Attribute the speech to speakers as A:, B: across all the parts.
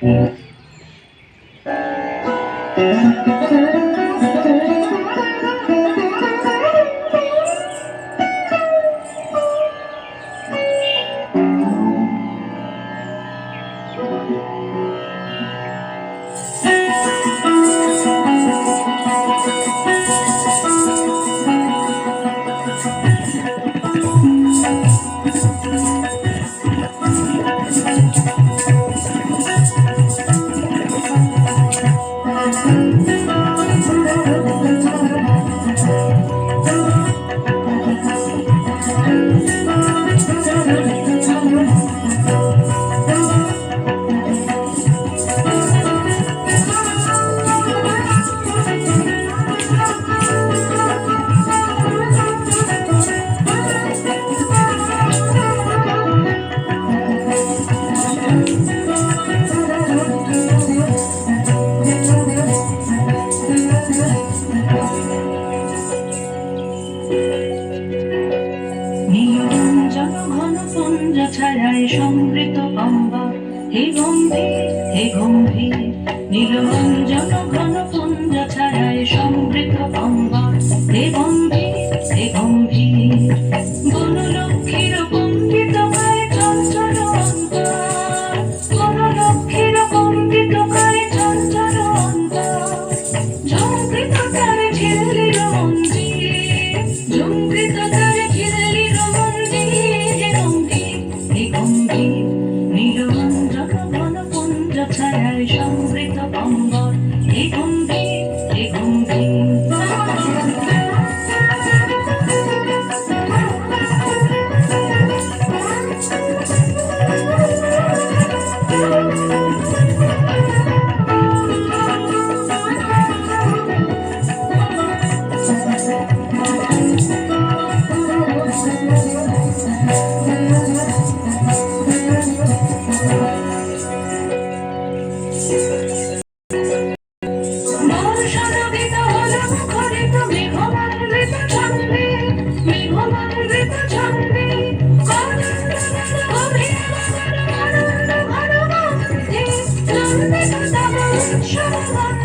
A: Thank. হে গম্ভীর হে গম্ভীর নীলমঞ্জন ঘন পুঞ্জ ছাড়া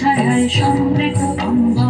A: ছায়ায় সম্মৃত অম্বা